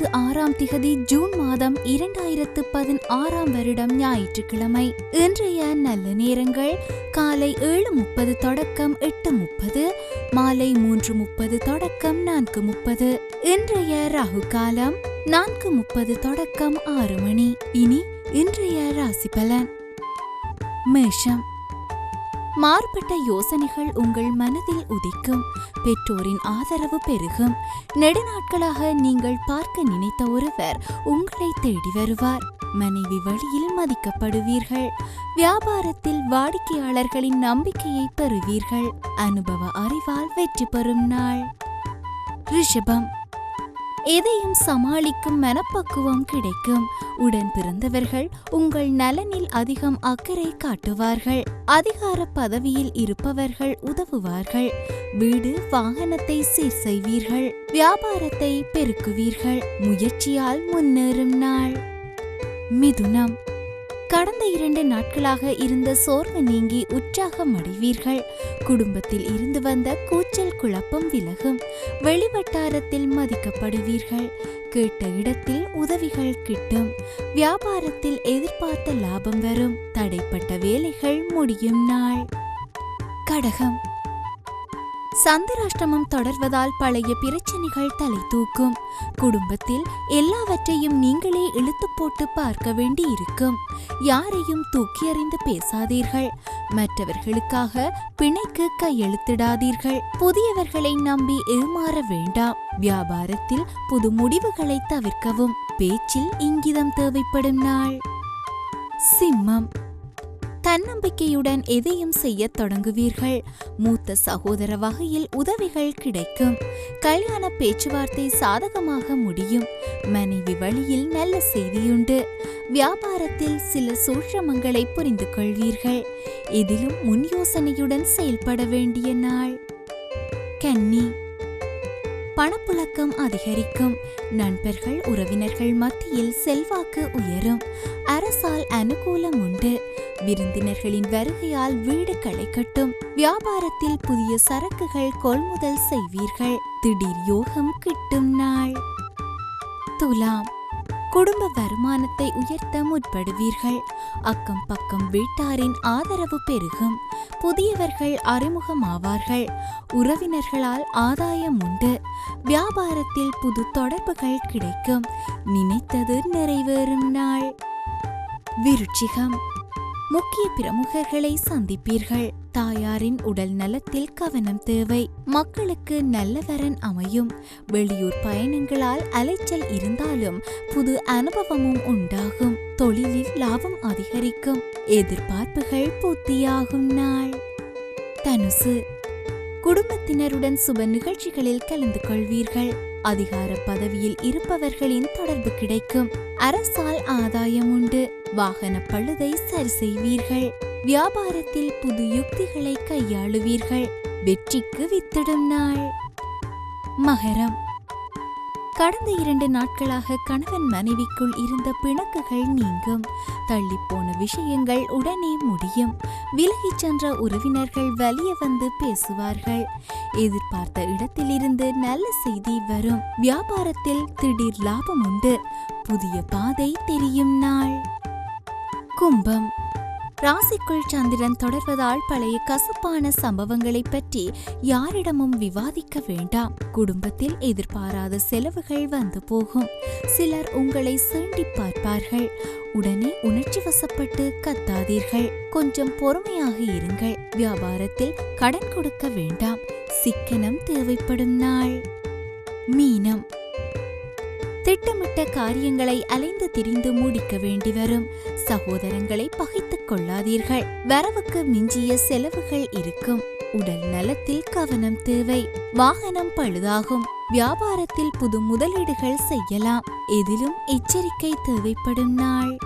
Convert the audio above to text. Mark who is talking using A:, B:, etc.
A: திகதி ஜூன் மாதம் இரண்டாயிரத்து பதினாறாம் வருடம் ஞாயிற்றுக்கிழமை. இன்றைய நல்ல நேரங்கள் காலை ஏழு முப்பது தொடக்கம் எட்டு முப்பது மாலை மூன்று முப்பது தொடக்கம் நான்கு முப்பது. இன்றைய ராகு காலம் நான்கு முப்பது தொடக்கம் ஆறு மணி. இனி இன்றைய ராசி பலன். மேஷம். மாறுபட்ட யோசனைகள் உங்கள் மனதில் உதிக்கும். பெற்றோரின் ஆதரவு பெருகும். நெடுநாட்களாக நீங்கள் பார்க்க நினைத்த ஒருவர் உங்களை தேடி வருவார். மனைவி வழியில் மதிக்கப்படுவீர்கள். வியாபாரத்தில் வாடிக்கையாளர்களின் நம்பிக்கையை பெறுவீர்கள். அனுபவ அறிவால் வெற்றி பெறும் நாள். ரிஷபம். எதையும் சமாளிக்கும் மனப்பக்குவம் கிடைக்கும். உடன் பிறந்தவர்கள் உங்கள் நலனில் அதிகம் அக்கறை காட்டுவார்கள். அதிகார பதவியில் இருப்பவர்கள் உதவுவார்கள். வீடு வாகனத்தை சீர் செய்வீர்கள். வியாபாரத்தை பெருக்குவீர்கள். முயற்சியால் முன்னேறும் நாள். மிதுனம். கடந்த இரண்டு நாட்களாக இருந்த சோர்வு நீங்கி உற்சாகம் அடைவீர்கள். குடும்பத்தில் இருந்து வந்த கூச்சல் குழப்பம் விலகும். வெளிவட்டாரத்தில் மதிக்கப்படுவீர்கள். கேட்ட இடத்தில் உதவிகள் கிட்டும். வியாபாரத்தில் எதிர்பார்த்த லாபம் வரும். தடைப்பட்ட வேலைகள் முடியும் நாள். கடகம். சந்திராஷ்டமம் தொடர்வதால் பழைய பிரச்சனைகள் தலை தூக்கும். குடும்பத்தில் எல்லாவற்றையும் நீங்களே இழுத்து போட்டு பார்க்க வேண்டி இருக்கும் யாரையும் தூக்கி அறிந்து பேசாதீர்கள். மற்றவர்களுக்காக பிணைக்கு கையெழுத்திடாதீர்கள். புதியவர்களை நம்பி ஏமாற வேண்டாம். வியாபாரத்தில் புது முடிவுகளை தவிர்க்கவும். பேச்சில் இங்கிதம் தேவைப்படும் நாள். சிம்மம். தன்னம்பிக்கையுடன் எதையும் செய்யத் தொடங்குவீர்கள். மூத்த சகோதர வகையில் உதவிகள் கிடைக்கும். கல்யாண பேச்சுவார்த்தை சாதகமாக முடியும். மனைவி வழியில் நல்ல செய்தியுண்டு. வியாபாரத்தில் சில சூழ்ச்சிரமங்களை புரிந்து கொள்வீர்கள் இதிலும் முன் யோசனையுடன் செயல்பட வேண்டிய நாள். கன்னி. பணப்புழக்கம் அதிகரிக்கும். நண்பர்கள் உறவினர்கள் மத்தியில் செல்வாக்கு உயரும். அரசால் அனுகூலம் உண்டு. விருந்தினர்களின் வருகையால் வீடு களைக்கட்டும் வியாபாரத்தில் புதிய சரக்குகள் கொள்முதல் செய்வீர்கள். திடீர் யோகம் கிட்டும் நாள். துலாம். குடும்ப வருமானத்தை உயர்த்த முற்படுவீர்கள். அக்கம் பக்கம் வீட்டாரின் ஆதரவு பெருகும். புதியவர்கள் அறிமுகமாவார்கள். உறவினர்களால் ஆதாயம் உண்டு. வியாபாரத்தில் புது தொடர்புகள் கிடைக்கும். நினைத்தது நிறைவேறும் நாள். விருட்சிகம் முக்கிய பிரமுகர்களை சந்திப்பீர்கள். தாயாரின் உடல் நலத்தில் கவனம் தேவை. மக்களுக்கு நல்ல வரன் அமையும். வெளியூர் பயணங்களால் அலைச்சல் இருந்தாலும் புது அனுபவமும் உண்டாகும். தொழிலில் லாபம் அதிகரிக்கும். எதிர்பார்ப்புகள் பூர்த்தியாகும் நாள். தனுசு. குடும்பத்தினருடன் சுப நிகழ்ச்சிகளில் கலந்து கொள்வீர்கள். அதிகார பதவியில் இருப்பவர்களின் தொடர்பு கிடைக்கும். அரசால் ஆதாயம் உண்டு. வாகன பழுதை சரி செய்வீர்கள் வியாபாரத்தில் புது யுக்திகளை கையாளுவீர்கள். வெற்றிக்கு வித்திடும் நாள். மகரம். கடந்த இரண்டு நாட்களாக கணவன் மனைவிக்குள் இருந்த பிணக்குகள் நீங்கும். தள்ளிப்போன விஷயங்கள் உடனே முடியும். விலகிச் சென்ற உறவினர்கள் வலிய வந்து பேசுவார்கள். எதிர்பார்த்த இடத்திலிருந்து நல்ல செய்தி வரும். வியாபாரத்தில் திடீர் லாபம் உண்டு. புதிய பாதை தெரியும் நாள். கும்பம். ராசிக்குள் சந்திரன் தொடர்வதால் பழைய கசப்பான சம்பவங்களைப் பற்றி யாரிடமும் விவாதிக்க வேண்டாம். குடும்பத்தில் எதிர்பாராத செலவுகள் வந்து போகும். சிலர் உங்களை சீண்டி பார்ப்பார்கள். உடனே உணர்ச்சி வசப்பட்டு கத்தாதீர்கள். கொஞ்சம் பொறுமையாக இருங்கள். வியாபாரத்தில் கடன் கொடுக்க வேண்டாம். சிக்கனம் தேவைப்படும் நாள். மீனம். திட்டமிட்ட காரியங்களை அலைந்து திரிந்து முடிக்க வேண்டி வரும் சகோதரங்களை பகைத்துக் கொள்ளாதீர்கள். வரவுக்கு மிஞ்சிய செலவுகள் இருக்கும். உடல் நலத்தில் கவனம் தேவை. வாகனம் பழுதாகும். வியாபாரத்தில் புது முதலீடுகள் செய்யலாம். எதிலும் எச்சரிக்கை தேவைப்படும் நாள்.